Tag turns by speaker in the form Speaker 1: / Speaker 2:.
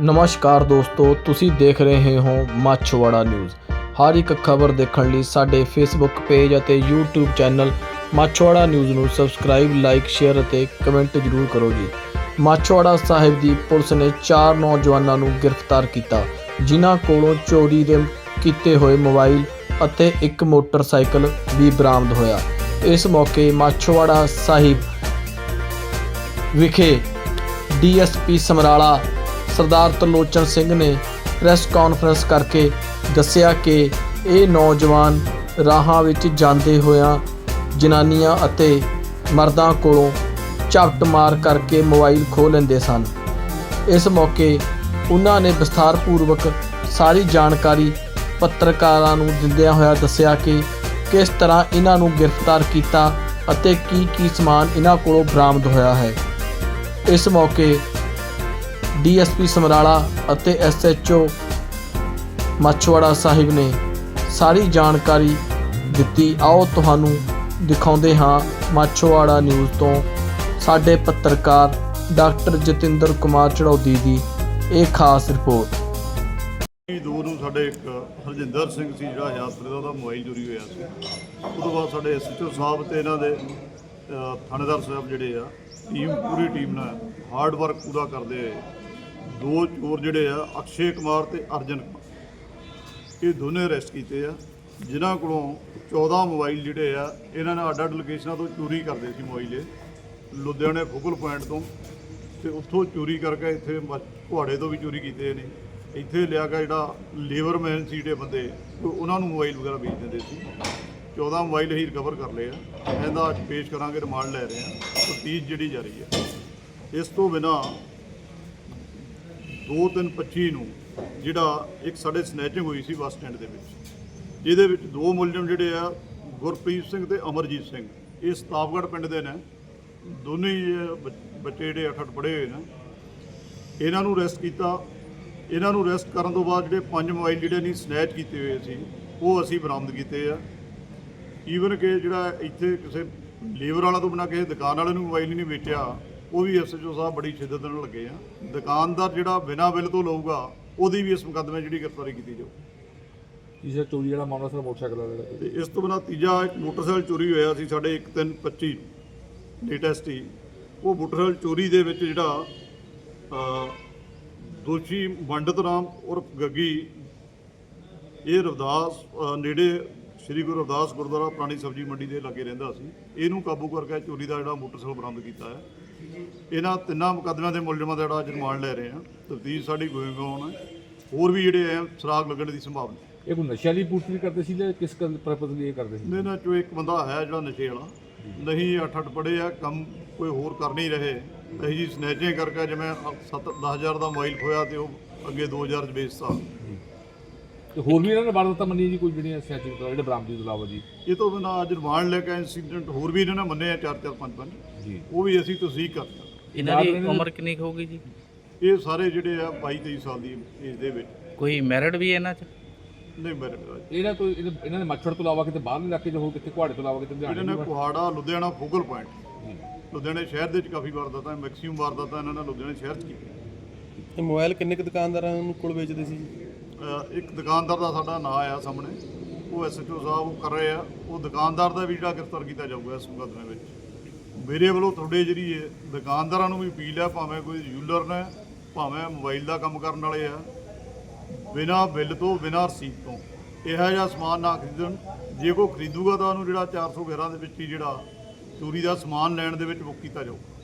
Speaker 1: ਨਮਸਕਾਰ ਦੋਸਤੋ, ਤੁਸੀਂ ਦੇਖ ਰਹੇ ਹੋ ਮਾਛਵਾੜਾ ਨਿਊਜ਼। ਹਰ ਇੱਕ ਖਬਰ ਦੇਖਣ ਲਈ ਸਾਡੇ ਫੇਸਬੁੱਕ ਪੇਜ ਅਤੇ YouTube ਚੈਨਲ ਮਾਛਵਾੜਾ ਨਿਊਜ਼ ਨੂੰ ਸਬਸਕ੍ਰਾਈਬ ਲਾਈਕ ਸ਼ੇਅਰ ਅਤੇ ਕਮੈਂਟ ਜ਼ਰੂਰ ਕਰੋ ਜੀ। ਮਾਛਵਾੜਾ ਸਾਹਿਬ ਦੀ ਪੁਲਿਸ ਨੇ ਚਾਰ ਨੌਜਵਾਨਾਂ ਨੂੰ ਗ੍ਰਿਫਤਾਰ ਕੀਤਾ, ਜਿਨ੍ਹਾਂ ਕੋਲੋਂ ਚੋਰੀ ਦੇ ਕੀਤੇ ਹੋਏ ਮੋਬਾਈਲ ਅਤੇ ਇੱਕ ਮੋਟਰਸਾਈਕਲ ਵੀ ਬਰਾਮਦ ਹੋਇਆ। ਇਸ ਮੌਕੇ ਮਾਛਵਾੜਾ ਸਾਹਿਬ ਵਿਖੇ ਡੀਐਸਪੀ ਸਮਰਾਲਾ ਸਰਦਾਰ ਤਰਲੋਚਨ ਸਿੰਘ ਨੇ ਪ੍ਰੈਸ ਕਾਨਫਰੰਸ ਕਰਕੇ ਦੱਸਿਆ ਕਿ ਇਹ ਨੌਜਵਾਨ ਰਾਹਾਂ ਵਿੱਚ ਜਾਂਦੇ ਹੋਇਆਂ ਜਨਾਨੀਆਂ ਅਤੇ ਮਰਦਾਂ ਕੋਲੋਂ ਝਪਟ ਮਾਰ ਕਰਕੇ ਮੋਬਾਈਲ ਖੋਹ ਲੈਂਦੇ ਸਨ। ਇਸ ਮੌਕੇ ਉਹਨਾਂ ਨੇ ਵਿਸਥਾਰਪੂਰਵਕ ਸਾਰੀ ਜਾਣਕਾਰੀ ਪੱਤਰਕਾਰਾਂ ਨੂੰ ਦਿੰਦਿਆਂ ਹੋਇਆ ਦੱਸਿਆ ਕਿ ਕਿਸ ਤਰ੍ਹਾਂ ਇਹਨਾਂ ਨੂੰ ਗ੍ਰਿਫਤਾਰ ਕੀਤਾ ਅਤੇ ਕੀ ਕੀ ਸਮਾਨ ਇਹਨਾਂ ਕੋਲੋਂ ਬਰਾਮਦ ਹੋਇਆ ਹੈ। ਇਸ ਮੌਕੇ ਡੀਐਸਪੀ ਸਮਰਾਲਾ ਅਤੇ ਐਸਐਚਓ ਮੱਛਵਾੜਾ ਸਾਹਿਬ ਨੇ ਸਾਰੀ ਜਾਣਕਾਰੀ ਦਿੱਤੀ। ਆਓ ਤੁਹਾਨੂੰ ਦਿਖਾਉਂਦੇ ਹਾਂ ਮਾਛੋਵਾੜਾ ਨਿਊਜ਼ ਤੋਂ ਸਾਡੇ ਪੱਤਰਕਾਰ ਡਾਕਟਰ ਜਤਿੰਦਰ ਕੁਮਾਰ ਚੜੌਦੀ ਦੀ ਇਹ ਖਾਸ ਰਿਪੋਰਟ।
Speaker 2: ਇਹ ਨੂੰ ਸਾਡੇ ਇੱਕ ਹਰਜਿੰਦਰ ਸਿੰਘ ਸੀ, ਜਿਹੜਾ ਹਿਆਸਪੁਰ ਦਾ, ਉਹਦਾ ਮੋਬਾਈਲ ਚੋਰੀ ਹੋਇਆ ਸੀ। ਉਸ ਤੋਂ ਬਾਅਦ ਸਾਡੇ ਐਸਐਚਓ ਸਾਹਿਬ ਤੇ ਇਹਨਾਂ ਦੇ ਥਾਣੇਦਾਰ ਸਾਹਿਬ ਜਿਹੜੇ ਆ, ਟੀਮ, ਪੂਰੀ ਟੀਮ ਨਾਲ ਹਾਰਡ ਵਰਕ ਪੂਰਾ ਕਰਦੇ ਹੋਏ ਦੋ ਚੋਰ ਜਿਹੜੇ ਆ, ਅਕਸ਼ੇ ਕੁਮਾਰ ਤੇ ਅਰਜਨ ਕੁਮਾਰ। ਇਹ ਦੋਨੇ ਅਰੈਸਟ ਕੀਤੇ ਆ। ਜਿਨ੍ਹਾਂ ਕੋਲੋਂ 14 ਮੋਬਾਈਲ ਜਿਹੜੇ ਆ, ਇਹਨਾਂ ਨੇ ਅੱਡ-ਅੱਡ ਲੋਕੇਸ਼ਨਾਂ ਤੋਂ ਚੋਰੀ ਕਰਦੇ ਸੀ ਮੋਬਾਈਲ ਇਹ। ਲੁਧਿਆਣੇ ਫੋਕਲ ਪੁਆਇੰਟ ਤੋਂ ਤੇ ਉੱਥੋਂ ਚੋਰੀ ਕਰਕੇ ਇੱਥੇ ਮ- ਕੁਹਾੜੇ ਤੋਂ ਵੀ ਚੋਰੀ ਕੀਤੇ ਨੇ। ਇੱਥੇ ਲਿਆ ਕੇ ਜਿਹੜਾ ਲੇਬਰਮੈਨ ਸੀ ਜਿਹੜੇ ਬੰਦੇ ਉਹਨਾਂ ਨੂੰ ਮੋਬਾਈਲ ਵਗੈਰਾ ਵੇਚ ਦਿੰਦੇ ਸੀ। 14 ਮੋਬਾਈਲ ਹੀ ਰਿਕਵਰ ਕਰ ਲਏ ਆ। ਇਹਦਾ ਅੱਜ ਪੇਸ਼ ਕਰਾਂਗੇ, ਰਿਮਾਂਡ ਲੈ ਰਹੇ ਆ। ਤਫਤੀਸ਼ ਜਿਹੜੀ ਜਾਰੀ ਹੈ ਇਸ ਤੋਂ ਬਿਨਾ 2325 ਨੂੰ ਜਿਹੜਾ ਇੱਕ ਸਾਡੇ ਸਨੈਚਿੰਗ ਹੋਈ ਸੀ ਬੱਸ ਸਟੈਂਡ ਦੇ ਵਿੱਚ, ਜਿਹਦੇ ਵਿੱਚ ਦੋ ਮੁਲਜ਼ਮ ਜਿਹੜੇ ਆ, ਗੁਰਪ੍ਰੀਤ ਸਿੰਘ ਤੇ ਅਮਰਜੀਤ ਸਿੰਘ, ਇਹ ਸਤਾਬਗੜ੍ਹ ਪਿੰਡ ਦੇ ਨੇ। ਦੋਨੇ ਹੀ ਬੱਚੇ ਜਿਹੜੇ ਅੱਠ ਅੱਠ ਪੜ੍ਹੇ ਹੋਏ ਨੇ। ਇਹਨਾਂ ਨੂੰ ਅਰੈਸਟ ਕੀਤਾ। ਇਹਨਾਂ ਨੂੰ ਅਰੈਸਟ ਕਰਨ ਤੋਂ ਬਾਅਦ ਜਿਹੜੇ ਪੰਜ ਮੋਬਾਈਲ ਜਿਹੜੇ ਨਹੀਂ ਸਨੈਚ ਕੀਤੇ ਹੋਏ ਸੀ, ਉਹ ਅਸੀਂ ਬਰਾਮਦ ਕੀਤੇ ਆ। ਈਵਨ ਕਿ ਜਿਹੜਾ ਇੱਥੇ ਕਿਸੇ ਲੇਬਰ ਵਾਲਾ ਤੋਂ ਬਿਨਾਂ ਕਿਸੇ ਦੁਕਾਨ ਵਾਲੇ ਨੂੰ ਮੋਬਾਈਲ ਨਹੀਂ ਵੇਚਿਆ। ਉਹ ਵੀ ਐਸਐਚਓ ਸਾਹਿਬ ਬੜੀ ਸ਼ਿੱਦਤ ਨਾਲ ਲੱਗੇ ਆ। ਦੁਕਾਨਦਾਰ ਜਿਹੜਾ ਬਿਨਾਂ ਬਿੱਲ ਤੋਂ ਲਊਗਾ ਉਹਦੀ ਵੀ ਇਸ ਮੁਕੱਦਮੇ ਜਿਹੜੀ ਗ੍ਰਿਫਤਾਰੀ ਕੀਤੀ ਜਾਊ।
Speaker 3: ਤੀਸਰਾ ਚੋਰੀ ਜਿਹੜਾ ਮਾਮਲਾ ਸਰ ਮੋਟਰਸਾਈਕਲ ਵਾਲਾ ਜਿਹੜਾ
Speaker 2: ਤੇ ਇਸ ਤੋਂ ਬਿਨਾਂ ਤੀਜਾ ਇੱਕ ਮੋਟਰਸਾਈਕਲ ਚੋਰੀ ਹੋਇਆ ਸੀ ਸਾਡੇ 1325 ਲੇਟੈਸਟ ਹੀ। ਉਹ ਮੋਟਰਸਾਈਕਲ ਚੋਰੀ ਦੇ ਵਿੱਚ ਜਿਹੜਾ ਅ, ਦੋਸ਼ੀ ਮੰਡਤ ਰਾਮ ਉਰਫ ਗੱਗੀ ਇਹ ਰਵਿਦਾਸ ਨੇੜੇ ਸ੍ਰੀ ਗੁਰੂ ਰਵਿਦਾਸ ਗੁਰਦੁਆਰਾ ਪੁਰਾਣੀ ਸਬਜ਼ੀ ਮੰਡੀ ਦੇ ਲਾਗੇ ਰਹਿੰਦਾ ਸੀ। ਇਹਨੂੰ ਕਾਬੂ ਕਰਕੇ ਚੋਰੀ ਦਾ ਜਿਹੜਾ ਮੋਟਰਸਾਈਕਲ ਬਰਾਮਦ ਕੀਤਾ ਹੈ। ਇਹਨਾਂ ਤਿੰਨਾਂ ਮੁਕੱਦਮਿਆਂ ਦੇ ਮੁਲਜ਼ਮਾਂ ਦਾ ਜਿਹੜਾ ਰਿਮਾਂਡ ਲੈ ਰਹੇ ਆ ਤਫਤੀਸ਼ ਸਾਡੀ ਗੋਇੰਗ ਔਨ ਹੈ ਹੋਰ ਵੀ ਜਿਹੜੇ ਆ ਸੁਰਾਗ ਲੱਗਣ ਦੀ ਸੰਭਾਵਨਾ
Speaker 3: ਇਹ ਕੋਈ ਨਸ਼ਿਆਂ ਦੀ ਪੂਰਤੀ ਕਰਦੇ ਸੀ ਜਾਂ ਕਿਸ ਪਰਪਸ ਲਈ ਇਹ ਕਰਦੇ ਸੀ?
Speaker 2: ਇਹਨਾਂ ਚੋਂ ਇੱਕ ਬੰਦਾ ਹੈ ਜਿਹੜਾ ਨਸ਼ੇ ਵਾਲਾ। ਨਹੀਂ ਅੱਠ ਅੱਠ ਪੜੇ ਆ ਕੰਮ ਕੋਈ ਹੋਰ ਕਰ ਨਹੀਂ ਰਹੇ। ਅਸੀਂ ਜੀ ਸਨੈਚਿੰਗ ਕਰਕੇ ਜਿਵੇਂ 7 10000 ਦਾ ਮੋਬਾਈਲ ਖੋਇਆ ਤੇ ਉਹ ਅੱਗੇ 2000 ਚ ਵੇਚਤਾ।
Speaker 3: ਤੇ ਹੋਰ ਵੀ ਇਹਨਾਂ ਨੇ ਵਾਰਦਾਤਾਂ ਮੰਨੀ ਜੀ ਕੋਈ ਜਿਹੜੀਆਂ ਸਿਆਸੀ ਜਿਹੜੇ ਬਰਾਮਦੀ ਤੋਂ ਇਲਾਵਾ ਜੀ?
Speaker 2: ਇਹ ਤੋਂ ਬਿਨਾਂ ਅੱਜ ਰਿਮਾਂਡ ਲੈ ਕੇ ਇੰਸੀਡੈਂਟ ਹੋਰ ਵੀ ਇਹਨਾਂ ਨੇ ਮੰਨੇ ਆ 4 4 5 5
Speaker 3: ਜੀ।
Speaker 2: ਉਹ ਵੀ ਅਸੀਂ ਤਸਦੀਕ ਕਰਤਾ
Speaker 4: ਇਹਨਾਂ ਦੀ ਉਮਰ ਕਿੰਨੀ ਕੁ ਹੋਊਗੀ ਜੀ?
Speaker 2: ਇਹ ਸਾਰੇ ਜਿਹੜੇ ਆ 22 23 ਸਾਲ ਦੀ ਏਜ ਦੇ ਵਿੱਚ।
Speaker 4: ਕੋਈ ਮੈਰਿਡ ਵੀ ਹੈ ਇਹਨਾਂ 'ਚ?
Speaker 2: ਨਹੀਂ ਮੇਰੇ
Speaker 3: ਇਹਨਾਂ ਤੋਂ ਇਹਨਾਂ ਇਹਨਾਂ ਦੇ ਮੱਛੜ ਤੋਂ ਇਲਾਵਾ ਕਿਤੇ ਬਾਹਰਲੇ ਇਲਾਕੇ 'ਚ ਹੋਰ ਕਿਤੇ ਕੁਹਾੜੇ ਤੋਂ ਇਲਾਵਾ ਕਿਤੇ
Speaker 2: ਇਹਨਾਂ
Speaker 3: ਲੁਧਿਆਣੇ
Speaker 2: ਨੇ
Speaker 3: ਵੀ
Speaker 2: ਕੁਹਾੜਾ ਲੁਧਿਆਣਾ ਫੋਕਲ ਪੁਆਇੰਟ।
Speaker 3: ਜੀ।
Speaker 2: ਲੁਧਿਆਣੇ ਸ਼ਹਿਰ ਦੇ ਵਿੱਚ ਕਾਫੀ ਵਾਰਦਾਤਾਂ ਮੈਕਸਿਮਮ ਵਾਰਦਾਤਾਂ ਇਹਨਾਂ ਨੇ ਲੁਧਿਆਣੇ ਸ਼ਹਿਰ 'ਚ ਕੀਤੀਆਂ।
Speaker 5: ਇਹ ਮੋਬਾਈਲ ਕਿੰਨੇ ਕੁ ਦੁਕਾਨਦਾਰਾਂ ਨੂੰ ਕੋਲ ਵੇਚਦੇ ਸੀ
Speaker 2: ਅ, ਇੱਕ ਦੁਕਾਨਦਾਰ ਦਾ ਸਾਡਾ ਨਾਂ ਆਇਆ ਸਾਹਮਣੇ। ਉਹ ਐਸਐਚਓ ਸਾਹਿਬ ਉਹ ਕਰ ਰਹੇ ਆ। ਉਹ ਦੁਕਾਨਦਾਰ ਦਾ ਵੀ ਜਿਹੜਾ ਗ੍ਰਿਫਤਾਰ ਕੀਤਾ ਜਾਊਗਾ ਇਸ ਮੁਕੱਦਮੇ ਵਿੱਚ। ਮੇਰੇ ਵੱਲੋਂ ਤੁਹਾਡੇ ਜਿਹੜੀ ਦੁਕਾਨਦਾਰਾਂ ਨੂੰ ਵੀ ਅਪੀਲ ਹੈ ਭਾਵੇਂ ਕੋਈ ਜੂਲਰ ਨੇ, ਭਾਵੇਂ ਮੋਬਾਈਲ ਦਾ ਕੰਮ ਕਰਨ ਵਾਲੇ ਆ, ਬਿਨਾਂ ਬਿੱਲ ਤੋਂ, ਬਿਨਾਂ ਰਸੀਦ ਤੋਂ। ਇਹੋ ਜਿਹਾ ਸਮਾਨ ਨਾ ਖਰੀਦਣ। ਜੇ ਕੋਈ ਖਰੀਦੂਗਾ ਤਾਂ ਉਹਨੂੰ ਜਿਹੜਾ 411 ਦੇ ਵਿੱਚ ਹੀ ਜਿਹੜਾ ਚੋਰੀ ਦਾ ਸਮਾਨ ਲੈਣ ਦੇ ਵਿੱਚ ਬੁੱਕ ਕੀਤਾ ਜਾਊਗਾ।